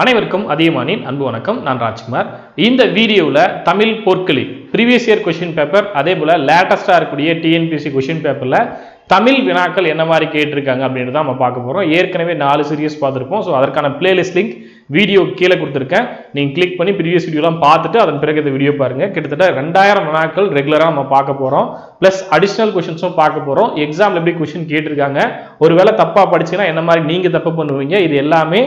அனைவருக்கும் அதிகமானின் அன்பு வணக்கம். நான் ராஜ்குமார். இந்த வீடியோவில் தமிழ் போர்க்களி ப்ரீவியஸ் இயர் கொஷின் பேப்பர் அதே போல் லேட்டஸ்ட்டாக இருக்கக்கூடிய டிஎன்பிசி கொஷின் பேப்பரில் தமிழ் வினாக்கள் என்ன மாதிரி கேட்டிருக்காங்க அப்படின்னு தான் நம்ம பார்க்க போகிறோம் ஏற்கனவே நாலு சீரியஸ் பார்த்துருப்போம். ஸோ அதற்கான பிளேலிஸ்ட் லிங்க் வீடியோ கீழே கொடுத்துருக்கேன். நீங்கள் கிளிக் பண்ணி ப்ரீவியஸ் வீடியோலாம் பார்த்துட்டு அதன் பிறகு இந்த வீடியோ பாருங்கள் கிட்டத்தட்ட ரெண்டாயிரம் வினாக்கள் ரெகுலராக நம்ம பார்க்க போகிறோம் ப்ளஸ் அடிஷ்னல் கொஷின்ஸும் பார்க்க போகிறோம் எக்ஸாமில் எப்படி கொஷின் கேட்டிருக்காங்க. ஒருவேளை தப்பாக படிச்சுன்னா என்ன மாதிரி நீங்கள் தப்பு பண்ணுவீங்க? இது எல்லாமே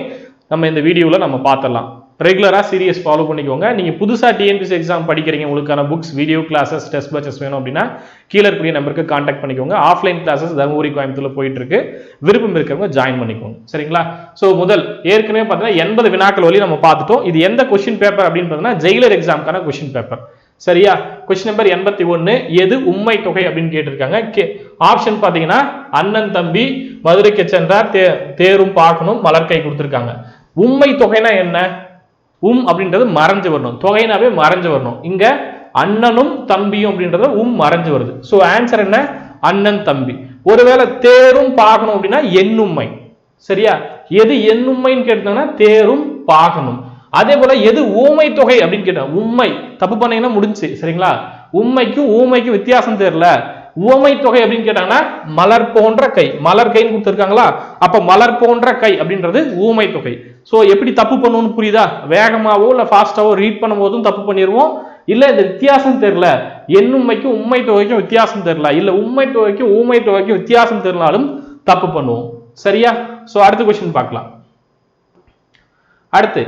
நம்ம இந்த வீடியோவில் நம்ம பார்த்துடலாம் ரெகுலராக சீரியஸ் ஃபாலோ பண்ணிக்கோங்க. நீங்கள் புதுசாக டிஎன்பிசி எக்ஸாம் படிக்கிறீங்க உங்களுக்கான books video classes test batches வேணும் அப்படின்னா கீழே இருக்கக்கூடிய நம்பருக்கு காண்டாக்ட் பண்ணிக்கோங்க. ஆஃப்லைன் கிளாஸஸ் தருமபுரி கோயம்புத்தூர் போயிட்டு இருக்கு விருப்பம் இருக்கிறவங்க ஜாயின் பண்ணிக்கோங்க. சரிங்களா? ஸோ முதல் ஏற்கனவே பார்த்தீங்கன்னா எண்பது வினாக்கள் வழி நம்ம பார்த்துட்டோம் இது எந்த கொஸ்டின் பேப்பர் அப்படின்னு பார்த்தீங்கன்னா ஜெயிலர் எக்ஸாம்க்கான கொஸ்டின் பேப்பர் சரியா? கொஸ்டின் நம்பர் எண்பத்தி ஒன்று எது உண்மை தொகை அப்படின்னு கேட்டிருக்காங்க. கே ஆப்ஷன் பார்த்தீங்கன்னா அண்ணன் தம்பி மதுரைக்கு சென்றார் தே தேரும் பார்க்கணும் மலர்கை கொடுத்துருக்காங்க. உண்மை தொகைனா என்ன? உம் அப்படின்றது மறைஞ்சு வரணும். தொகைனாவே மறைஞ்சு வரணும். இங்க அண்ணனும் தம்பியும் அப்படின்றது உம் மறைஞ்சு வருது. ஸோ ஆன்சர் என்ன? அண்ணன் தம்பி. ஒருவேளை தேரும் பார்க்கணும் அப்படின்னா எண்ணும்மை. சரியா? எது எண்ணும்மைன்னு கேட்டாங்கன்னா தேரும் பாகனும் அதே போல எது ஊமை தொகை அப்படின்னு கேட்டா உண்மை தப்பு பண்ணீங்கன்னா முடிஞ்சு சரிங்களா? உண்மைக்கும் ஊமைக்கும் வித்தியாசம் தெரியல. உவமை தொகை அப்படின்னு கேட்டாங்கன்னா மலர் போன்ற கை. மலர் கைன்னு கொடுத்துருக்காங்களா? அப்ப மலர் போன்ற கை அப்படின்றது ஊமை தொகை. ஸோ எப்படி தப்பு பண்ணணும்னு புரியுதா? வேகமாவோ இல்லை ஃபாஸ்டாவோ ரீட் பண்ணும் போதும் தப்பு பண்ணிடுவோம் இல்லை இந்த வித்தியாசம் தெரியல. எண்ணுமைக்கும் உண்மை தொகைக்கும் வித்தியாசம் தெரியல. இல்லை உண்மை தொகைக்கும் ஊமை தொகைக்கும் வித்தியாசம் தெரினாலும் தப்பு பண்ணுவோம். சரியா? ஸோ அடுத்த கொஸ்டின் பார்க்கலாம். அடுத்து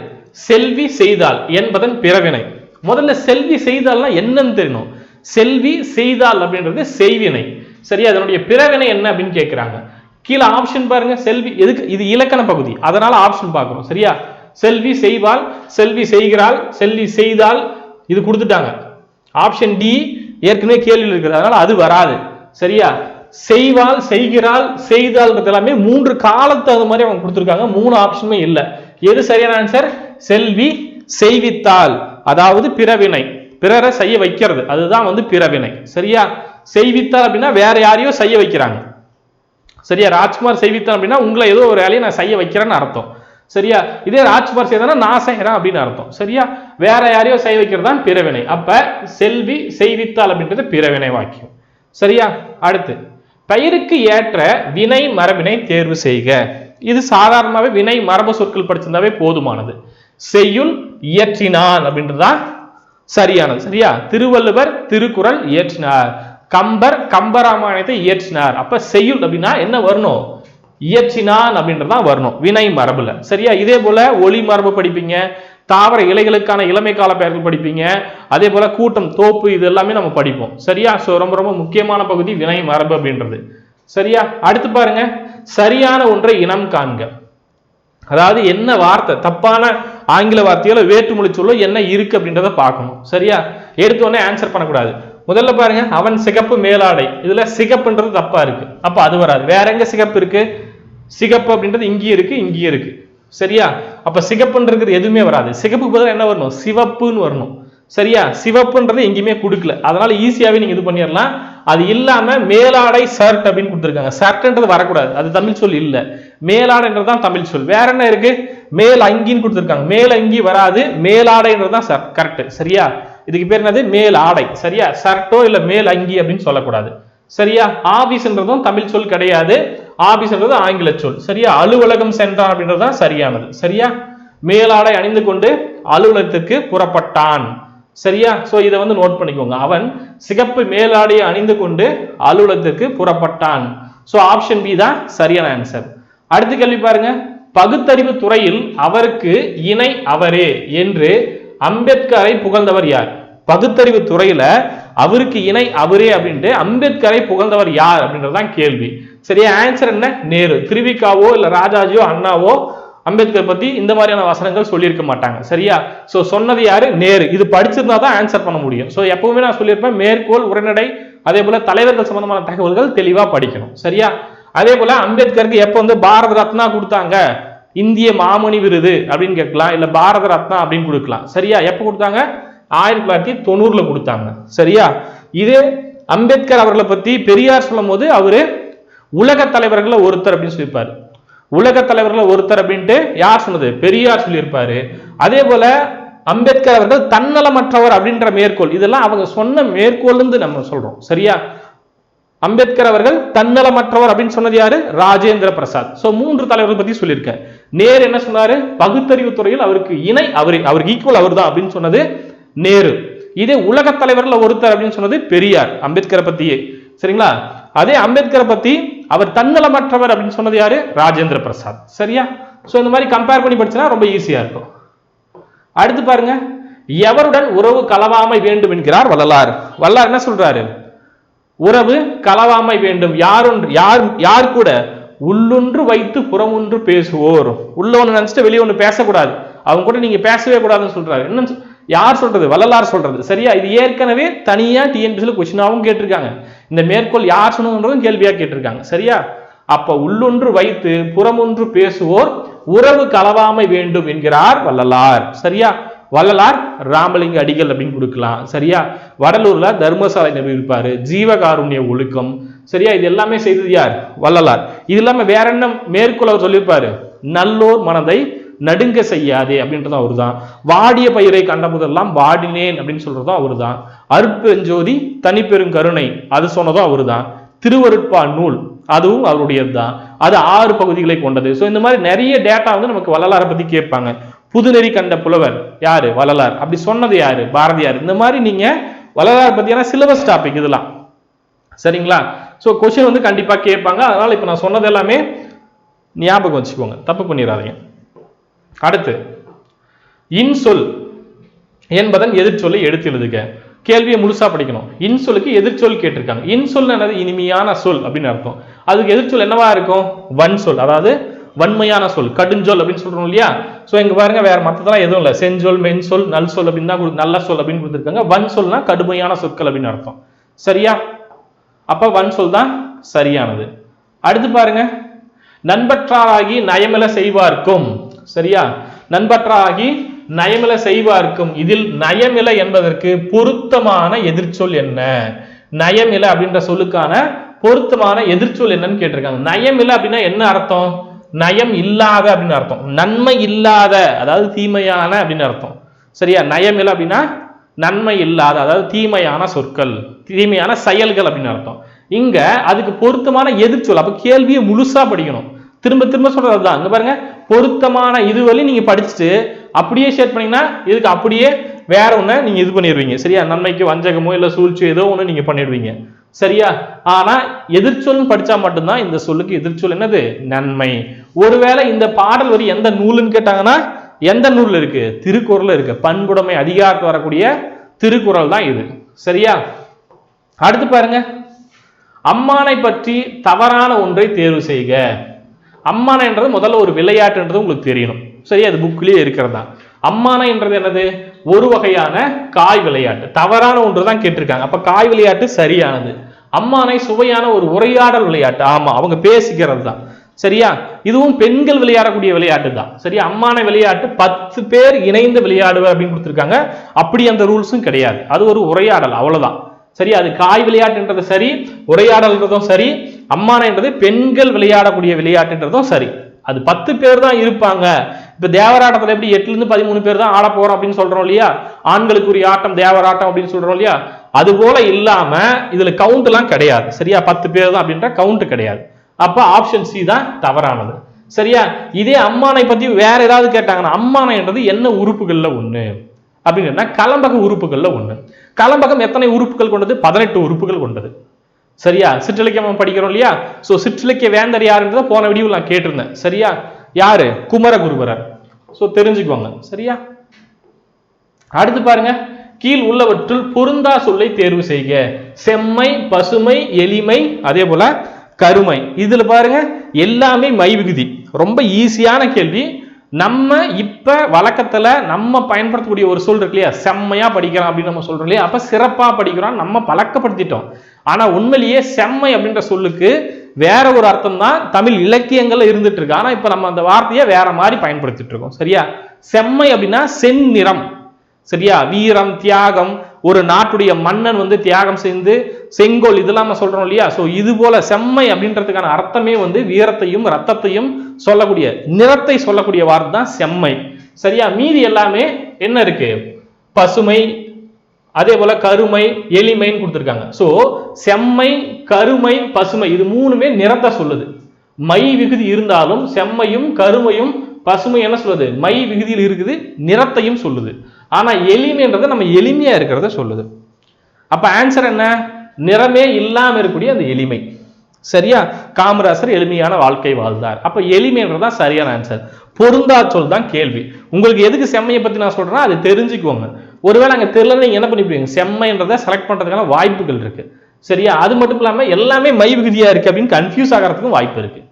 செல்வி செய்தால் என்பதன் பிறவினை. முதல்ல செல்வி செய்தால்னா என்னன்னு தெரியணும். செல்வி செய்தால் அப்படின்றது செய்வினை. சரியா? அதனுடைய பிறவினை என்ன அப்படின்னு கேட்கிறாங்க கீழே ஆப்ஷன் பாருங்க. செல்வி எதுக்கு? இது இலக்கண பகுதி. அதனால ஆப்ஷன் பார்க்கணும் சரியா? செல்வி செய்வாள் செல்வி செய்கிறாள் செல்வி செய்தால் இது கொடுத்துட்டாங்க. ஆப்ஷன் டி ஏற்கனவே கேள்வியில் இருக்குது. அதனால அது வராது. சரியா? செய்வாள் செய்கிறாள் செய்தால் எல்லாமே மூன்று காலத்து அது மாதிரி அவங்க கொடுத்துருக்காங்க. மூணு ஆப்ஷனுமே இல்லை. எது சரியான ஆன்சர் செல்வி செய்வித்தாள். அதாவது பிறவினை. பிறரை செய்ய வைக்கிறது. அதுதான் வந்து பிறவினை. சரியா? செய்வித்தார் அப்படின்னா வேற யாரையோ செய்ய வைக்கிறாங்க. சரியா? ராஜ்குமார் செய்வித்தார் அப்படின்னா உங்களை ஏதோ ஒரு வேலையை நான் செய்ய வைக்கிறேன்னு அர்த்தம். சரியா? இதே ராஜ்குமார் செய்தனா நான் செய்கிறேன் அப்படின்னு அர்த்தம். சரியா? வேற யாரையோ செய்ய வைக்கிறது தான் பிறவினை. அப்ப செல்வி செய்வித்தாள் அப்படின்றது பிறவினை வாக்கியம். சரியா? அடுத்து பெயருக்கு ஏற்ற வினை மரபினை தேர்வு செய்க. இது சாதாரணமாகவே வினை மரபு சொற்கள் படிச்சிருந்தாவே போதுமானது. செய்யுள் இயற்றினான் அப்படின்றதுதான் சரியானது. சரியா? திருவள்ளுவர் திருக்குறள் இயற்றினார். கம்பர் கம்பராமாயணத்தை இயற்றினார். அப்ப செய்யுள் அப்படின்னா என்ன வரணும்? இயற்றினான் அப்படின்றதான் வரணும். வினை மரபுல. சரியா? இதே போல ஒளி மரபு படிப்பீங்க. தாவர இலைகளுக்கான இளமை கால பெயர்கள் படிப்பீங்க. அதே போல கூட்டம் தோப்பு இது எல்லாமே நம்ம படிப்போம். சரியா? ஸோ ரொம்ப ரொம்ப முக்கியமான பகுதி வினை மரபு அப்படின்றது. சரியா? அடுத்து பாருங்க. சரியான ஒன்றை இனம் காண்க. அதாவது என்ன வார்த்தை? தப்பான ஆங்கில வார்த்தையில வேற்றுமொழி சொல்லோ என்ன இருக்கு அப்படின்றத பார்க்கணும். சரியா? எடுத்தோடனே ஆன்சர் பண்ணக்கூடாது. முதல்ல பாருங்க அவன் சிகப்பு மேலாடை. இதுல சிகப்புன்றது தப்பா இருக்கு. அப்ப அது வராது. வேற எங்க சிகப்பு இருக்கு? சிகப்பு அப்படின்றது இங்கேயும் இருக்கு இங்கேயும் இருக்கு. சரியா? அப்ப சிகப்புன்றது எதுவுமே வராது. சிகப்புக்கு பதிலாக என்ன வரணும்? சிவப்புன்னு வரணும். சரியா? சிவப்புன்றது எங்கேயுமே கொடுக்கல. அதனால ஈஸியாவே நீங்க இது பண்ணிடலாம். அது இல்லாமல் மேலாடை ஷர்ட் அப்படின்னு கொடுத்துருக்காங்க. ஷர்ட்ன்றது வரக்கூடாது. அது தமிழ் சொல் இல்லை. மேலாடைன்றது தான் தமிழ் சொல். வேற என்ன இருக்கு? மேல் அங்கின்னு கொடுத்துருக்காங்க. மேல் அங்கி வராது. மேலாடைன்றது தான் கரெக்ட் சரியா? இதுக்கு பேர் என்னது? மேல் ஆடை. சரியா? ஷர்ட்டோ இல்லை மேல் அங்கி அப்படின்னு சொல்லக்கூடாது. சரியா? ஆபீஸ்ன்றதும் தமிழ் சொல் கிடையாது. ஆபீஸ்ன்றது ஆங்கில சொல். சரியா? அலுவலகம் சென்றான் அப்படின்றது தான் சரியானது. சரியா? மேலாடை அணிந்து கொண்டு அலுவலகத்துக்கு புறப்பட்டான். சரியா? ஸோ இதை வந்து நோட் பண்ணிக்கோங்க. அவன் சிகப்பு மேலாடையை அணிந்து கொண்டு அலுவலகத்திற்கு புறப்பட்டான். ஸோ ஆப்ஷன் பி தான் சரியான ஆன்சர் அடுத்த கேள்வி பாருங்க. பகுத்தறிவு துறையில் அவருக்கு இணை அவரே என்று அம்பேத்கரை புகழ்ந்தவர் யார்? பகுத்தறிவு துறையில அவருக்கு இணை அவரே அப்படின்ட்டு அம்பேத்கரை புகழ்ந்தவர் யார் அப்படின்றதுதான் கேள்வி. சரியா? ஆன்சர் என்ன? நேரு. திருவிக்காவோ இல்ல ராஜாஜியோ அண்ணாவோ அம்பேத்கர் பத்தி இந்த மாதிரியான வசனங்கள் சொல்லியிருக்க மாட்டாங்க. சரியா? சோ சொன்னது யாரு? நேரு. இது படிச்சிருந்தா தான் ஆன்சர் பண்ண முடியும். சோ எப்பவுமே நான் சொல்லியிருப்பேன் மேற்கோள் உரைநடை அதே போல தலைவர்கள் சம்பந்தமான தகவல்கள் தெளிவா படிக்கணும். சரியா? அதே போல அம்பேத்கருக்கு எப்ப வந்து பாரத ரத்னா கொடுத்தாங்க? இந்திய மாமணி விருது அப்படின்னு கேட்கலாம் இல்ல பாரத ரத்னா அப்படின்னு கொடுக்கலாம். சரியா? எப்ப கொடுத்தாங்க? ஆயிரத்தி தொள்ளாயிரத்தி தொண்ணூறுல கொடுத்தாங்க. சரியா? இதே அம்பேத்கர் அவர்களை பத்தி பெரியார் சொல்லும் போது அவரு உலக தலைவர்கள ஒருத்தர் அப்படின்னு சொல்லியிருப்பாரு. உலக தலைவர்கள் ஒருத்தர் அப்படின்ட்டு யார் சொன்னது? பெரியார் சொல்லியிருப்பாரு. அதே போல அம்பேத்கர் அவர்கள் தன்னலமற்றவர் அப்படின்ற மேற்கோள். இதெல்லாம் அவங்க சொன்ன மேற்கோள் நம்ம சொல்றோம். சரியா? அம்பேத்கர் அவர்கள் தன்னலமற்றவர் அப்படின்னு சொன்னது யாரு? ராஜேந்திர பிரசாத். சோ மூன்று தலைவர்கள் பத்தி சொல்லியிருக்கேன். நேரு என்ன சொன்னாரு? பகுத்தறிவு துறையில் அவருக்கு இணை அவர் அவருக்கு ஈக்குவல் அவர் தான் அப்படின்னு சொன்னது நேரு. இதே உலக தலைவர்ல ஒருத்தர் அப்படின்னு சொன்னது பெரியார் அம்பேத்கரை பத்தியே. சரிங்களா? அதே அம்பேத்கரை பத்தி அவர் தன்னலமற்றவர் அப்படின்னு சொன்னது யாரு? ராஜேந்திர பிரசாத். சரியா? ஸோ இந்த மாதிரி கம்பேர் பண்ணி படிச்சுன்னா ரொம்ப ஈஸியா இருக்கும். அடுத்து பாருங்க. எவருடன் உறவு கலவாமை வேண்டும் என்கிறார் வள்ளலார். வள்ளலார் என்ன சொல்றாரு? உறவு கலவாமை வேண்டும். யாரொன்று யார் யார் கூட? உள்ளொன்று வைத்து புறமொன்று பேசுவோர். உள்ள ஒன்று நினச்சிட்டு வெளியே ஒன்று பேசக்கூடாது. அவங்க கூட நீங்க பேசவே கூடாதுன்னு சொல்றாரு. என்ன யார் சொல்றது? வள்ளலார் சொல்றது. சரியா? இது ஏற்கனவே தனியா டிஎன்பிசியில் கொஸ்டினாவும் கேட்டிருக்காங்க. இந்த மேற்கோள் யார் சொன்னதுன்றதும் கேள்வியாக கேட்டிருக்காங்க. சரியா? அப்ப உள்ளொன்று வைத்து புறமொன்று பேசுவோர் உறவு கலவாமை வேண்டும் என்கிறார் வள்ளலார். சரியா? வள்ளலார் ராமலிங்க அடிகள் அப்படின்னு கொடுக்கலாம். சரியா? வடலூர்ல தர்மசாலை நிறுவியிருப்பாரு ஜீவகாருண்ய ஒழுக்கம். சரியா? இது எல்லாமே செய்தது யார்? வள்ளலார். இது இல்லாம வேற என்ன மேற்கோள் அவர் சொல்லியிருப்பாரு? நல்லோர் மனதை நடுங்க செய்யாதே அப்படின்றதும் அவர்தான். வாடிய பயிரை கண்ட முதல்லாம் வாடினேன் அப்படின்னு சொல்றதும் அவர்தான். அற்பெஞ்சோதி தனிப்பெரும் கருணை அது சொன்னதும் அவர்தான். திருவருட்பா நூல் அதுவும் அவருடையது தான் அது ஆறு பகுதிகளை கொண்டது. ஸோ இந்த மாதிரி நிறைய டேட்டா வந்து நமக்கு வள்ளலாரை பத்தி கேட்பாங்க. புதுநெறி கண்ட புலவர் யாரு? வள்ளலார். அப்படி சொன்னது யாரு? பாரதியார். இந்த மாதிரி நீங்க வள்ளலார் பத்தியான சிலபஸ் டாபிக் இதெல்லாம். சரிங்களா? ஸோ கொஸ்டின் வந்து கண்டிப்பாக கேட்பாங்க. அதனால இப்போ நான் சொன்னது எல்லாமே ஞாபகம் வச்சுக்கோங்க. தப்பு பண்ணிடாதீங்க. அடுத்து இன்சொல் என்பதன் எதிர்ச்சொல்லை எடுத்து எழுதுக. கேள்வியை முழுசா படிக்கணும். இன்சொலுக்கு எதிர்ச்சொல் கேட்டிருக்காங்க. இன்சொல் என்னது? இனிமையான சொல் அப்படின்னு அர்த்தம். அதுக்கு எதிர்ச்சொல் என்னவா இருக்கும்? வன் சொல் அதாவது வன்மையான சொல். கடுஞ்சொல் அப்படின்னு சொல்றோம் இல்லையா? ஸோ இங்க பாருங்க வேற மத்ததெல்லாம் எதுவும் இல்லை. செஞ்சொல் மென்சொல் நல் சொல் அப்படின்னு தான் கொடு- நல்ல சொல் அப்படின்னு கொடுத்துருக்காங்க. வன் சொல்னா கடுமையான சொற்கள் அப்படின்னு அர்த்தம். சரியா? அப்ப வன் சொல் தான் சரியானது. அடுத்து பாருங்க. நண்பற்றாராகி நயமில செய்வார்க்கும். சரியா? நண்பற்றாகி நயமில செய்வார்க்கும். இதில் நயமில என்பதற்கு பொருத்தமான எதிர்ச்சொல் என்ன? நயமில அப்படின்ற சொல்லுக்கான பொருத்தமான எதிர்ச்சொல் என்னன்னு கேட்டிருக்காங்க. நயமில அப்படின்னா என்ன அர்த்தம்? நயம் இல்லாத அப்படின்னு அர்த்தம். நன்மை இல்லாத அதாவது தீமையான அப்படின்னு அர்த்தம். சரியா? நயமில அப்படின்னா நன்மை இல்லாத அதாவது தீமையான சொற்கள் தீமையான செயல்கள் அப்படின்னு அர்த்தம். இங்க அதுக்கு பொருத்தமான எதிர்ச்சொல் அப்ப கேள்வியை முழுசா படிக்கணும். திரும்ப திரும்ப சொல்றது தான் இங்க பாருங்க பொருத்தமான இது வழி நீங்க படிச்சுட்டு அப்படியே ஷேர் பண்ணீங்கன்னா இதுக்கு அப்படியே வேற ஒன்று நீங்க இது பண்ணிடுவீங்க. சரியா? நன்மைக்கு வஞ்சகமோ இல்லை சூழ்ச்சியோ ஏதோ ஒண்ணு நீங்க பண்ணிடுவீங்க. சரியா? ஆனா எதிர்ச்சொல்னு படிச்சா மட்டும்தான் இந்த சொல்லுக்கு எதிர்ச்சொல் என்னது? நன்மை. ஒருவேளை இந்த பாடல் வரி எந்த நூலுன்னு கேட்டாங்கன்னா எந்த நூல் இருக்கு? திருக்குறள்ல இருக்கு. பண்புடைமை அதிகாரத்து வரக்கூடிய திருக்குறள் தான் இது. சரியா? அடுத்து பாருங்க. அம்மானை பற்றி தவறான ஒன்றை தேர்வு செய்க. அம்மானைன்றது முதல்ல ஒரு விளையாட்டுன்றது உங்களுக்கு தெரியணும். சரி அது புக்லயே இருக்கிறதா அம்மானைன்றது என்னது? ஒரு வகையான காய் விளையாட்டு. தவறான ஒன்று தான் கேட்டிருக்காங்க. அப்போ காய் விளையாட்டு சரியானது. அம்மானை சுவையான ஒரு உரையாடல் விளையாட்டு. ஆமாம் அவங்க பேசிக்கிறது தான் சரியா? இதுவும் பெண்கள் விளையாடக்கூடிய விளையாட்டு தான் சரியா அம்மானை விளையாட்டு பத்து பேர் இணைந்து விளையாடுவர் அப்படின்னு கொடுத்துருக்காங்க. அப்படி அந்த ரூல்ஸும் கிடையாது. அது ஒரு உரையாடல் அவ்வளோதான் சரி அது காய் விளையாட்டுன்றது சரி உரையாடல்ன்றதும் சரி அம்மானைன்றது பெண்கள் விளையாடக்கூடிய விளையாட்டுன்றதும் சரி. அது பத்து பேர் தான் இருப்பாங்க. இப்போ தேவராட்டத்தில் எப்படி எட்டுலேருந்து பதிமூணு பேர் தான் ஆட போகிறோம் அப்படின்னு சொல்கிறோம் இல்லையா? ஆண்களுக்குரிய ஆட்டம் தேவராட்டம் அப்படின்னு சொல்கிறோம் இல்லையா? அது போல இல்லாமல் இதில் கவுண்ட்லாம் கிடையாது. சரியா? பத்து பேர் தான் அப்படின்ற கவுண்ட் கிடையாது. அப்போ ஆப்ஷன் சி தான் தவறானது. சரியா? இதே அம்மானை பற்றி வேற ஏதாவது கேட்டாங்கன்னா அம்மானைன்றது என்ன உறுப்புகளில் ஒன்று அப்படின்னு கலம்பக உறுப்புகளில் ஒன்று கலம்பகம் எத்தனை உறுப்புகள் கொண்டது? பதினெட்டு உறுப்புகள் கொண்டது. சரியா? சிற்றிலக்கியம் படிக்கிறோம் இல்லையா? சோ சிற்றிலக்கிய வேந்தர் யாருன்றத போன வீடியோ நான் கேட்டிருந்தேன். சரியா? யாரு? குமரகுருபரர். ஸோ தெரிஞ்சுக்குவாங்க சரியா? அடுத்து பாருங்க. கீழ் உள்ளவற்றுள் பொருந்தா சொல்லை தேர்வு செய்க. செம்மை பசுமை எளிமை அதே போல கருமை. இதுல பாருங்க எல்லாமே மை விகுதி ரொம்ப ஈஸியான கேள்வி. நம்ம இப்ப வழக்கத்துல நம்ம பயன்படுத்தக்கூடிய ஒரு சொல் இருக்கு இல்லையா? செம்மையா படிக்கிறோம் அப்படின்னு நம்ம சொல்றோம் இல்லையா? அப்ப சிறப்பா படிக்கிறோம் நம்ம பழக்கப்படுத்திட்டோம். ஆனா உண்மையிலேயே செம்மை அப்படின்ற சொல்லுக்கு வேற ஒரு அர்த்தம் தான் தமிழ் இலக்கியங்கள்ல இருந்துட்டு இருக்கு. ஆனா இப்ப நம்ம அந்த வார்த்தையை வேற மாதிரி பயன்படுத்திட்டு இருக்கோம். சரியா? செம்மை அப்படின்னா செந்நிறம். சரியா? வீரம் தியாகம் ஒரு நாட்டுடைய மன்னன் வந்து தியாகம் செய்து செங்கோல் இதெல்லாம் நம்ம சொல்றோம் இல்லையா? ஸோ இது போல செம்மை அப்படின்றதுக்கான அர்த்தமே வந்து வீரத்தையும் ரத்தத்தையும் சொல்லக்கூடிய நிறத்தை சொல்லக்கூடிய வார்த்தை தான் செம்மை. சரியா? மீதி எல்லாமே என்ன இருக்கு? பசுமை அதே போல கருமை எளிமைன்னு கொடுத்துருக்காங்க. ஸோ செம்மை கருமை பசுமை இது மூணுமே நிறத்தை சொல்லுது. மை விகுதி இருந்தாலும் செம்மையும் கருமையும் பசுமை என்ன சொல்லுது? மை விகுதியில் இருக்குது நிறத்தையும் சொல்லுது. ஆனால் எளிமைன்றது நம்ம எளிமையாக இருக்கிறத சொல்லுது. அப்போ ஆன்சர் என்ன? நிறமே இல்லாமல் இருக்கக்கூடிய அந்த எளிமை. சரியா? காமராசர் எளிமையான வாழ்க்கை வாழ்ந்தார். அப்போ எளிமைன்றது தான் சரியான ஆன்சர் பொருந்தா சொல் தான் கேள்வி. உங்களுக்கு எதுக்கு செம்மையை பற்றி நான் சொல்கிறேன்னா அது தெரிஞ்சுக்கோங்க ஒருவேளை அங்கே தெரியல நீங்கள் என்ன பண்ணிப்பீங்க? செம்மைன்றதை செலக்ட் பண்ணுறதுக்கான வாய்ப்புகள் இருக்குது சரியா? அது மட்டும் இல்லாமல் எல்லாமே மை இருக்குது அப்படின்னு கன்ஃபியூஸ் ஆகிறதுக்கும் வாய்ப்பு இருக்குது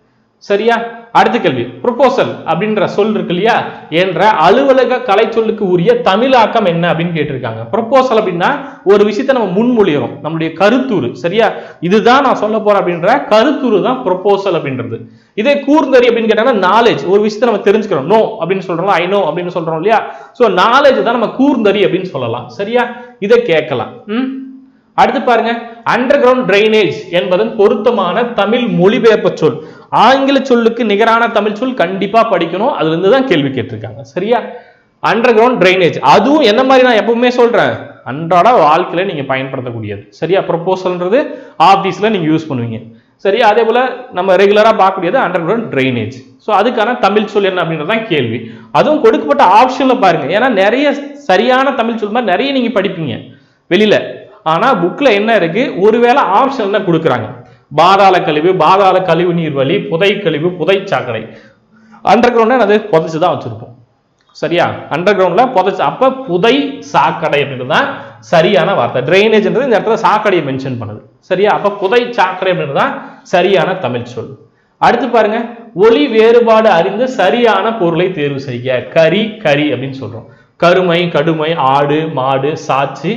சரியா? அடுத்த கேள்வி. ப்ரொபோசல் அப்படின்ற சொல் இருக்கு இல்லையா? என்ற அலுவலக கலை சொல்லுக்கு உரிய தமிழாக்கம் என்ன அப்படின்னு கேட்டிருக்காங்க. ப்ரொபோசல் அப்படின்னா ஒரு விஷயத்தை நம்ம முன்மொழிகிறோம் நம்மளுடைய கருத்துரு சரியா? இதுதான் நான் சொல்ல போறேன் அப்படின்ற கருத்துரு தான் ப்ரொபோசல் அப்படின்றது. இதே கூர்ந்தறி அப்படின்னு கேட்டாங்கன்னா நாலேஜ் ஒரு விஷயத்தை நம்ம தெரிஞ்சுக்கிறோம். நோ அப்படின்னு சொல்றோம் ஐ நோ அப்படின்னு சொல்றோம் இல்லையா? ஸோ நாலேஜ் தான் நம்ம கூர்ந்தறி அப்படின்னு சொல்லலாம். சரியா? இதை கேட்கலாம். ம்? அடுத்து பாருங்க அண்டர் கிரவுண்ட் டிரைனேஜ் என்பதன் பொருத்தமான தமிழ் மொழிபெயர்ப்பு சொல். ஆங்கில சொல்லுக்கு நிகரான தமிழ் சொல் கண்டிப்பா படிக்கணும். அதுல இருந்து தான் கேள்வி கேட்டிருக்காங்க. சரியா? அண்டர் கிரவுண்ட் டிரைனேஜ் அதுவும் என்ன மாதிரி நான் எப்பவுமே சொல்றேன்? அன்றாட வாழ்க்கையில நீங்க பயன்படுத்தக்கூடியது. சரியா? ப்ரொப்போசல்ன்றது ஆபீஸ்ல நீங்க யூஸ் பண்ணுவீங்க. சரியா? அதே போல நம்ம ரெகுலரா பார்க்கக்கூடியது அண்டர் கிரவுண்ட் டிரைனேஜ் ஸோ அதுக்கான தமிழ் சொல் என்ன அப்படின்றது தான் கேள்வி. அதுவும் கொடுக்கப்பட்ட ஆப்ஷன்ல பாருங்க. ஏன்னா நிறைய சரியான தமிழ் சொல் மாதிரி நிறைய நீங்க படிப்பீங்க. வெளியில. ஆனால் புக்கில் என்ன இருக்குது ஒருவேளை தான் கொடுக்குறாங்க. பாதாள கழிவு பாதாள கழிவு நீர் வழி புதை கழிவு புதை சாக்கடை. அண்டர் கிரவுண்டில் அது புதைச்சி தான் வச்சுருப்போம். சரியா? அண்டர் கிரவுண்டில் புதைச்சி அப்போ புதை சாக்கடை அப்படின்றது தான் சரியான வார்த்தை. ட்ரைனேஜ்ன்றது இந்த இடத்துல சாக்கடையை மென்ஷன் பண்ணுது. சரியா? அப்போ புதை சாக்கடை அப்படின்றது தான் சரியான தமிழ் சொல். அடுத்து பாருங்க. ஒளி வேறுபாடு அறிந்து சரியான பொருளை தேர்வு செய்ய கரி கரி அப்படின்னு சொல்றோம். கருமை கடுமை ஆடு மாடு சாட்சி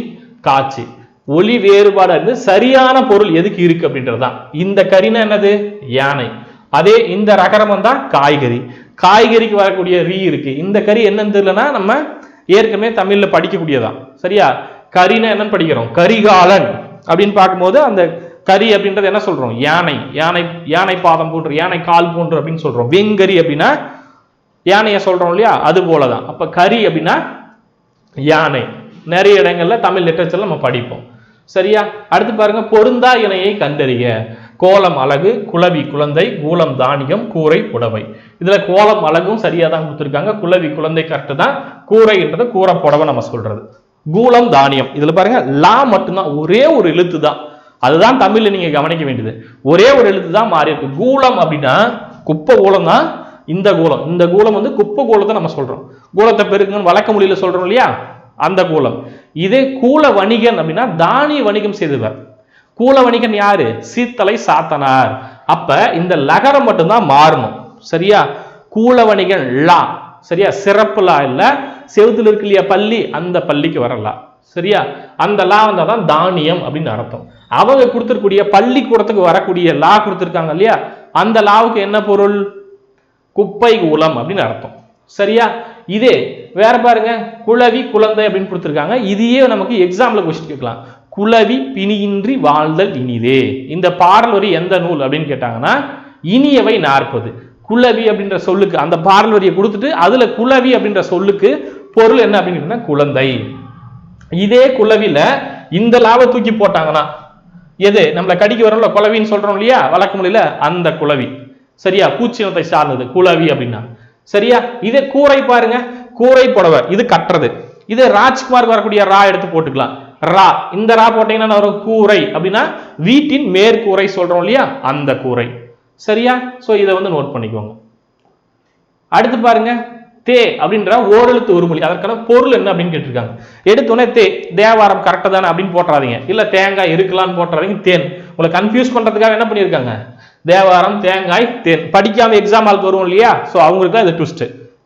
காட்சி ஒளி வேறுபாடு இருந்து சரியான பொருள் எதுக்கு இருக்கு அப்படின்றது தான் இந்த கரினா என்னது? யானை. அதே இந்த ரகரமம் தான் காய்கறி. காய்கறிக்கு வரக்கூடிய ரீ இருக்கு. இந்த கறி என்னன்னு தெரியலனா நம்ம ஏற்கனவே தமிழ்ல படிக்கக்கூடியதான். சரியா? கரினா என்னன்னு படிக்கிறோம். கரிகாலன் அப்படின்னு பார்க்கும்போது அந்த கரி அப்படின்றது என்ன சொல்றோம்? யானை. யானை யானை பாதம் போன்று யானை கால் போன்று அப்படின்னு சொல்றோம். வெங்கரி அப்படின்னா யானையை சொல்றோம் இல்லையா? அது போலதான். அப்ப கரி அப்படின்னா யானை. நிறைய இடங்கள்ல தமிழ் லிட்டரேச்சர்ல நம்ம படிப்போம். சரியா? அடுத்து பாருங்க பொருந்தா இணையை கண்டறிய. கோலம் அழகு குளவி குழந்தை கூலம் தானியம் கூரை புடவை. இதுல கோலம் அழகும் சரியா தான் கொடுத்துருக்காங்க. குளவி குழந்தை கரெக்ட் தான். கூரைன்றது கூரை புடவை நம்ம சொல்றது. கூலம் தானியம். இதுல பாருங்க லா மட்டும்தான் ஒரே ஒரு எழுத்து தான். அதுதான் தமிழ்ல நீங்க கவனிக்க வேண்டியது. ஒரே ஒரு எழுத்து தான் மாறி இருக்கு. கூலம் அப்படின்னா குப்பை கூலம் தான் இந்த கூலம் இந்த கூலம் வந்து குப்பை கூலத்தை நம்ம சொல்றோம். கூலத்தை பெருக்குன்னு வழக்க மொழியில சொல்றோம் இல்லையா? அந்த கூலம். இதே கூல வணிகன் அப்படின்னா தானிய வணிகம் செய்தவர். கூல வணிகன் யாரு? சீத்தலை சாத்தனார். அப்ப இந்த லகரம் மட்டும்தான் மாறணும். சரியா? கூல வணிகன் லா. சரியா? சிறப்பு லா இல்ல. செவுத்துல இருக்கு இல்லையா பள்ளி அந்த பள்ளிக்கு வரலாம் சரியா? அந்த லா வந்தால் தான் தானியம் அப்படின்னு அர்த்தம். அவங்க கொடுத்துருக்கூடிய பள்ளிக்கூடத்துக்கு வரக்கூடிய லா கொடுத்திருக்காங்க இல்லையா? அந்த லாவுக்கு என்ன பொருள்? குப்பை கூலம் அப்படின்னு அர்த்தம். சரியா? இதே வேற பாருங்க குளவி குழந்தை அப்படின்னு கொடுத்துருக்காங்க. இதையே நமக்கு எக்ஸாம்பிள் கொஸ்டின் கேட்கலாம். குளவி பிணியின்றி வாழ்தல் இனிதே. இந்த பாடல் வரி எந்த நூல் அப்படின்னு கேட்டாங்கன்னா இனியவை நாற்பது. குளவி அப்படின்ற சொல்லுக்கு அந்த பாடல் வரியை கொடுத்துட்டு அதுல குளவி அப்படின்ற சொல்லுக்கு பொருள் என்ன அப்படின்னு கேட்டீங்கன்னா குழந்தை. இதே குளவில இந்த லாவை தூக்கி போட்டாங்கன்னா எது? நம்மளை கடிக்க வரோம்ல குளவின்னு சொல்றோம் இல்லையா? வழக்கு முடியல அந்த குளவி சரியா? பூச்சினத்தை சார்ந்தது குளவி அப்படின்னா. சரியா? இது கூரை பாருங்க. கூரை புடவை. இது கட்டுறது. இது ராஜ்குமார் வரக்கூடிய ரா எடுத்து போட்டுக்கலாம். ரா. இந்த ரா போட்டீங்கன்னா வரும்? கூரை. அப்படின்னா வீட்டின் மேற்கூரை சொல்றோம் இல்லையா? அந்த கூரை. சரியா? ஸோ இதை வந்து நோட் பண்ணிக்கோங்க. அடுத்து பாருங்க. தே அப்படின்ற ஓரெழுத்து ஒருமொழி அதற்கான பொருள் என்ன அப்படின்னு கேட்டிருக்காங்க. எடுத்தோடனே தே. தேவாரம் கரெக்டாக தானே அப்படின்னு போட்டுறாதீங்க. இல்லை தேங்காய் இருக்கலாம்னு போட்டுறாதீங்க. தேன். உங்களை கன்ஃபியூஸ் பண்ணுறதுக்காக என்ன பண்ணியிருக்காங்க? தேவாரம் தேங்காய் தேன். படிக்காம எக்ஸாம் ஆளுக்கு வரும் இல்லையா? ஸோ அவங்களுக்கு தான் இது ட்விஸ்ட்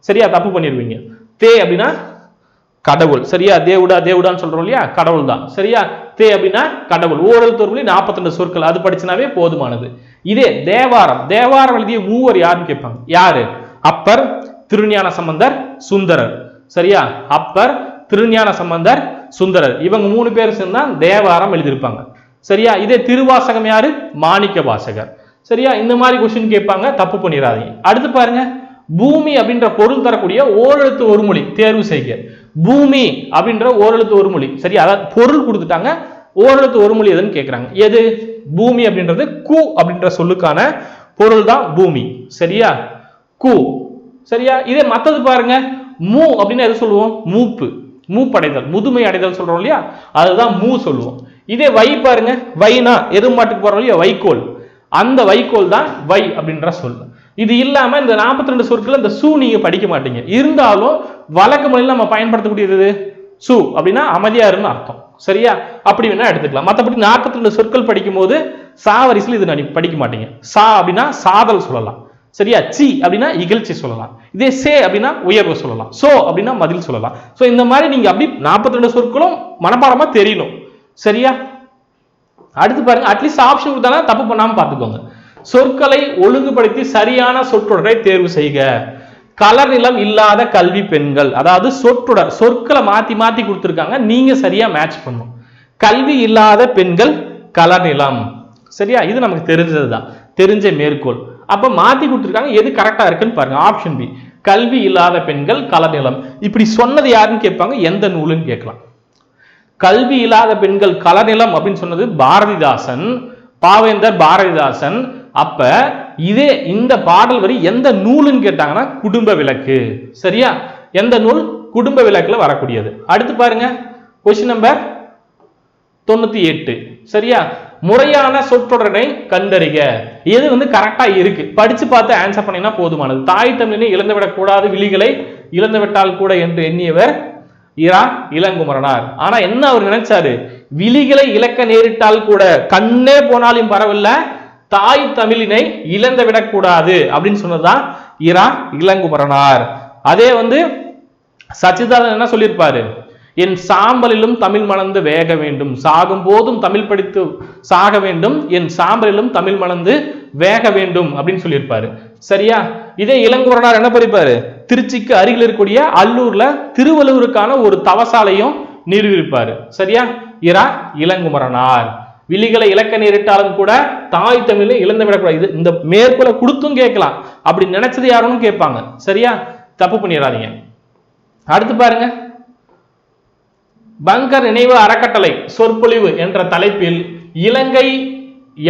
சரியா? தப்பு பண்ணிடுவீங்க தே அப்படின்னா கடவுள். சரியா? தேவுடா தேவுடான்னு சொல்றோம் இல்லையா? கடவுள் தான் சரியா? தே அப்படின்னா கடவுள். ஓரெழுத்து ஒருமொழி நாற்பத்தி ரெண்டு சொற்கள். அது படிச்சினாவே போதுமானது. இதே தேவாரம். தேவாரம் எழுதிய மூவர் யாருன்னு கேட்பாங்க. யாரு? அப்பர் திருஞான சம்பந்தர் சுந்தரர். சரியா? அப்பர் திருஞான சம்பந்தர் சுந்தரர். இவங்க மூணு பேர் சேர்ந்தா தேவாரம் எழுதியிருப்பாங்க. சரியா? இதே திருவாசகம் யாரு? மாணிக்க வாசகர் சரியா? இந்த மாதிரி கொஸ்டின் கேட்பாங்க தப்பு பண்ணிடாதீங்க அடுத்து பாருங்க. பூமி அப்படின்ற பொருள் தரக்கூடிய ஓரெழுத்து ஒரு மொழி தேர்வு செய்க. பூமி அப்படின்ற ஓரெழுத்து ஒரு மொழி சரியா? அதாவது பொருள் கொடுத்துட்டாங்க ஓரெழுத்து ஒரு மொழி எதுன்னு கேட்குறாங்க எது? பூமி அப்படின்றது கு அப்படின்ற சொல்லுக்கான பொருள் தான் பூமி சரியா? கு சரியா? இதே மற்றது பாருங்க. மூ அப்படின்னு எது சொல்லுவோம்? மூப்பு மூப்படைதல் முதுமை அடைதல் சொல்றோம் இல்லையா? அதுதான் மூ சொல்லுவோம். இதே வை பாருங்க. வைனா எது மாட்டுக்கு போறோம் இல்லையா? வைக்கோல். அந்த வைக்கோல் தான் வை அப்படின்ற சொல். இது இல்லாமல் இந்த 42 ரெண்டு சொற்கள் இந்த சூ நீங்க படிக்க மாட்டீங்க. இருந்தாலும் வழக்கு மொழியில் நம்ம பயன்படுத்தக்கூடியது சூ சு. அப்படின்னா அமைதியாருன்னு அர்த்தம். சரியா? அப்படி வேணா எடுத்துக்கலாம். மற்றபடி 42 ரெண்டு சொற்கள் படிக்கும் போது சா வரிசையில் இது நடி- படிக்க மாட்டீங்க. சா அப்படின்னா சாதல் சொல்லலாம். சரியா? சி அப்படின்னா இகழ்ச்சி சொல்லலாம். இதே சே அப்படின்னா உயர்வு சொல்லலாம். சோ அப்படின்னா மதில் சொல்லலாம். ஸோ இந்த மாதிரி நீங்க அப்படி 42 ரெண்டு சொற்களும் மனப்பாடமா தெரியணும். சரியா? அடுத்து பாருங்க அட்லீஸ்ட் ஆப்ஷன் கொடுத்தானா தப்பு பண்ணாம பார்த்துக்கோங்க. சொற்களை ஒழுங்குபடுத்தி சரியான சொற்றொடரை தேர்வு செய்க. கலர் நிலம் இல்லாத கல்வி பெண்கள் அதாவது சொற்றொடர் சொற்களை மாத்தி மாத்தி கொடுத்துருக்காங்க நீங்க சரியா மேட்ச் பண்ணும் கல்வி இல்லாத பெண்கள் கலர் நிலம். சரியா? இது நமக்கு தெரிஞ்சதுதான். தெரிஞ்ச மேற்கோள். அப்ப மாத்தி கொடுத்துருக்காங்க எது கரெக்டா இருக்குன்னு பாருங்க ஆப்ஷன் பி கல்வி இல்லாத பெண்கள் கலர் நிலம். இப்படி சொன்னது யாருன்னு கேட்பாங்க எந்த நூலுன்னு கேட்கலாம். கல்வி இல்லாத பெண்கள் கலநிலம் அப்படின்னு சொன்னது பாரதிதாசன் பாவேந்தர் பாரதிதாசன். அப்ப இதே இந்த பாடல் வரி எந்த நூலுன்னு கேட்டாங்கன்னா குடும்ப விளக்கு. சரியா? எந்த நூல்? குடும்ப விளக்குல வரக்கூடியது. அடுத்து பாருங்க. கொஸ்டின் நம்பர் தொண்ணூத்தி எட்டு. சரியா? முறையான சொற்றொடரை கண்டறிக. எது வந்து கரெக்டா இருக்கு? படிச்சு பார்த்து ஆன்சர் பண்ணீங்கன்னா போதுமானது. தாய் தமிழினை இழந்து விடக்கூடாது விழிகளை இழந்துவிட்டால் கூட என்று எண்ணியவர் இரா இளங்குமரனார். ஆனா என்ன அவர் நினைச்சாரு? விழிகளை இழக்க நேரிட்டால் கூட கண்ணே போனாலும் பரவாயில்ல தாய் தமிழினை இழந்து விடக்கூடாது அப்படின்னு சொன்னதுதான் இரா இளங்குமரனார். அதே வந்து சச்சிதானந்தன் என்ன சொல்லியிருப்பாரு? என் சாம்பலிலும் தமிழ் மணந்து வேக வேண்டும். சாகும் போதும் தமிழ் படித்து சாக வேண்டும். என் சாம்பலிலும் தமிழ் மணந்து வேக வேண்டும் அப்படின்னு சொல்லியிருப்பாரு. சரியா? இதே இளங்குமரனார் என்ன படிப்பாரு? திருச்சிக்கு அருகில் இருக்கக்கூடிய அல்லூர்ல திருவள்ளூருக்கான ஒரு தவசாலையும் நிறுவியிருப்பாரு. சரியா? இரா இளங்குமரனார் விழிகளை இலக்க நேரிட்டாலும் கூட தாய் தமிழை இழந்து விடக்கூடாது. இது இந்த மேற்கொள்ள கொடுத்தும் கேட்கலாம். அப்படி நினைச்சது யாருன்னு கேட்பாங்க. சரியா? தப்பு பண்ணிடாதீங்க. அடுத்து பாருங்க. பங்கர் நினைவு அறக்கட்டளை சொற்பொழிவு என்ற தலைப்பில் இலங்கை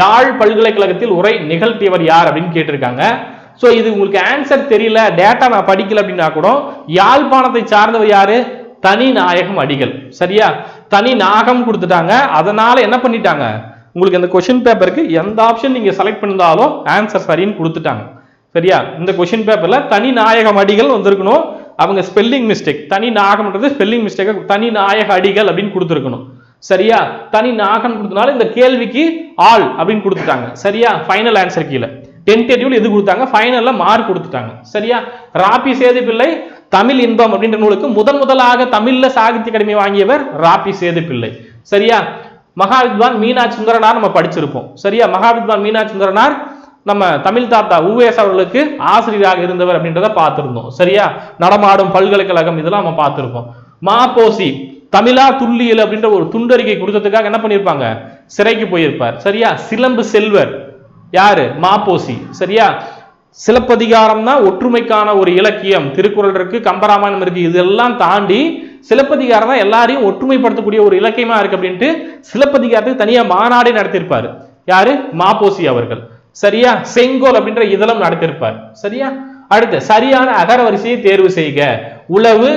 யாழ் பல்கலைக்கழகத்தில் உரை நிகழ்த்தியவர் யார் அப்படின்னு கேட்டிருக்காங்க. ஸோ இது உங்களுக்கு ஆன்சர் தெரியல டேட்டா நான் படிக்கல அப்படின்னா கூட யாழ்ப்பாணத்தை சார்ந்தவர் யாரு? தனி நாயகம் அடிகள். சரியா? தனி நாகம் கொடுத்துட்டாங்க. அதனால என்ன பண்ணிட்டாங்க? உங்களுக்கு இந்த கொஷின் பேப்பருக்கு எந்த ஆப்ஷன் நீங்க செலக்ட் பண்ணிருந்தாலும் ஆன்சர் சரின்னு கொடுத்துட்டாங்க. சரியா? இந்த கொஷின் பேப்பர்ல தனி நாயகம் அடிகள் வந்திருக்கணும். அவங்க ஸ்பெல்லிங் மிஸ்டேக் தனி நாகம்ன்றது ஸ்பெல்லிங் மிஸ்டேக் தனி நாயக அடிகள் அப்படின்னு கொடுத்துருக்கணும். சரியா? தனி நாகம் கொடுத்தனால இந்த கேள்விக்கு ஆள் அப்படின்னு கொடுத்துட்டாங்க. சரியா? ஃபைனல் ஆன்சர் கீழே. டென்டேட்டிவ்ல எது கொடுத்தாங்க? ஃபைனல்ல மார்க் கொடுத்துட்டாங்க. சரியா? ராபி சேது பிள்ளை தமிழ் இன்பம் அப்படின்ற நூலுக்கு முதன் முதலாக தமிழ்ல சாகித்ய அகாடமி வாங்கியவர் ராபி சேது பிள்ளை சரியா? மகாவித்வான் மீனாட்சி சுந்தரனார் நம்ம படிச்சிருப்போம். சரியா? மகாவித்வான் மீனாட்சி சுந்தரனார் நம்ம தமிழ் தாத்தா உவேஸ் அவர்களுக்கு ஆசிரியராக இருந்தவர் அப்படின்றத பார்த்துருந்தோம். சரியா? நடமாடும் பல்கலைக்கழகம் இதெல்லாம் நம்ம பார்த்துருக்கோம். மாப்போசி தமிழா துல்லியல் அப்படின்ற ஒரு துண்டறிக்கை கொடுத்ததுக்காக என்ன பண்ணியிருப்பாங்க? சிறைக்கு போயிருப்பார். சரியா? சிலம்பு செல்வர். யாரு? மாப்போசி. சரியா? சிலப்பதிகாரம் தான் ஒற்றுமைக்கான ஒரு இலக்கியம். திருக்குறள் இருக்கு கம்பராமாயணம் இருக்கு. இதெல்லாம் தாண்டி சிலப்பதிகாரம் தான் எல்லாரையும் ஒற்றுமைப்படுத்தக்கூடிய ஒரு இலக்கியமா இருக்கு அப்படின்ட்டு சிலப்பதிகாரத்துக்கு தனியா மாநாடே நடத்தியிருப்பாரு. யாரு? மாப்போசி அவர்கள். சரியா? செங்கோல் அப்படின்ற இதழம் நடத்தியிருப்பார் சரியா? அடுத்து சரியான அகர வரிசையை தேர்வு செய்க. உழவு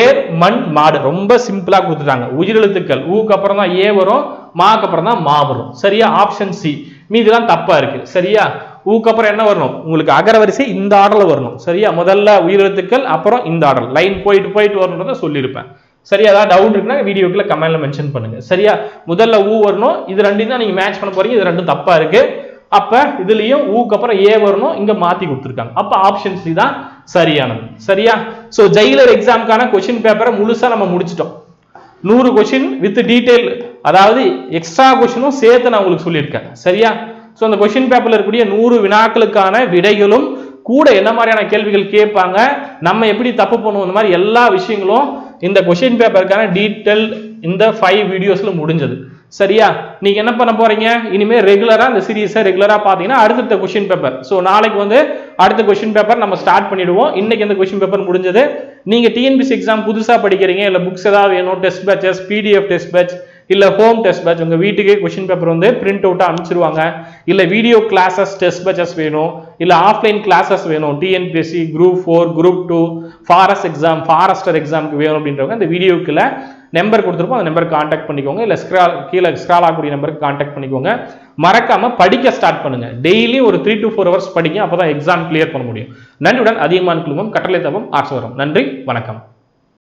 ஏர் மண் மாடு. ரொம்ப சிம்பிளா கொடுத்துட்டாங்க. உயிரெழுத்துக்கள் ஊக்கு அப்புறம் தான் ஏ வரும் மாக்கு அப்புறம் தான் மா வரும். சரியா? ஆப்ஷன் சி மீதிலாம் தப்பா இருக்கு. சரியா? ஊக்கு அப்புறம் என்ன வரணும்? உங்களுக்கு அகர வரிசை இந்த ஆர்டர்ல வரணும். சரியா? முதல்ல உயிரெழுத்துக்கள் அப்புறம் இந்த ஆர்டர் லைன் போயிட்டு போயிட்டு வரணுன்றத சொல்லியிருப்பேன். சரியா? ஏதாவது டவுட் இருக்குன்னா வீடியோக்குள்ள கமெண்ட்ல மென்ஷன் பண்ணுங்க. சரியா? முதல்ல ஊ வரணும். இது ரெண்டையும் தான் நீங்க மேட்ச் பண்ண போறீங்க. இது ரெண்டும் தப்பா இருக்கு. அப்ப இதுலயும் ஊக்கு அப்புறம் ஏ வரணும் இங்க மாத்தி கொடுத்துருக்காங்க. அப்ப ஆப்ஷன் சி தான் சரியானது. சரியா? ஸோ ஜெயிலர் எக்ஸாமுக்கான கொஸ்டின் பேப்பரை முழுசா நம்ம முடிச்சிட்டோம். நூறு கொஸ்டின் வித் டீட்டெயில் அதாவது எக்ஸ்ட்ரா கொஸ்டினும் சேர்த்து நான் உங்களுக்கு சொல்லியிருக்கேன். சரியா? ஸோ அந்த கொஸ்டின் பேப்பர்ல இருக்கக்கூடிய நூறு வினாக்களுக்கான விடைகளும் கூட என்ன மாதிரியான கேள்விகள் கேட்பாங்க நம்ம எப்படி தப்பு பண்ணுவோம் இந்த மாதிரி எல்லா விஷயங்களும் இந்த கொஷின் பேப்பருக்கான டீட்டெயில் இந்த ஃபைவ் வீடியோஸில் முடிஞ்சது. சரியா? நீங்க என்ன பண்ண போறீங்க? இனிமே ரெகுலரா இந்த சீரீஸை ரெகுலரா பாத்தீங்கன்னா அடுத்தடுத்த கொஷின் பேப்பர் ஸோ நாளைக்கு வந்து அடுத்த கொஷின் பேப்பர் நம்ம ஸ்டார்ட் பண்ணிடுவோம். இன்னைக்கு இந்த கொஷின் பேப்பர் முடிஞ்சது. நீங்க டிஎன்பிசி எக்ஸாம் புதுசா படிக்கிறீங்க இல்ல புக்ஸ் ஏதாவது வேணும் test batches PDF test batch இல்ல ஹோம் டெஸ்ட் பேட்ச் உங்க வீட்டுக்கே கொஷின் பேப்பர் வந்து பிரிண்ட் அவுட்டா அனுப்பிச்சிருவாங்க. இல்ல வீடியோ கிளாஸஸ் டெஸ்ட் பேச்சஸ் வேணும். இல்ல ஆஃப்லைன் கிளாஸஸ் வேணும். TNPSC group four group two forest exam forester எக்ஸாமுக்கு வேணும் அப்படின்றவங்க இந்த வீடியோக்குள்ள நம்பர் கொடுத்துருப்போம் அந்த நம்பருக்கு காண்டாக்ட் பண்ணிக்கோங்க. இல்லை ஸ்க்ரால் கீழே ஸ்க்ரால் ஆகக்கூடிய நம்பருக்கு காண்டாக்ட் பண்ணிக்கோங்க. மறக்காம படிக்க ஸ்டார்ட் பண்ணுங்க. டெய்லி ஒரு த்ரீ டு ஃபோர் ஹவர்ஸ் படிங்க அப்பதான் எக்ஸாம் கிளியர் பண்ண முடியும். நன்றியுடன் அதிகமான குழுமம் கட்டளை தவம் ஆர்ட்ஸ் வரும் நன்றி வணக்கம்.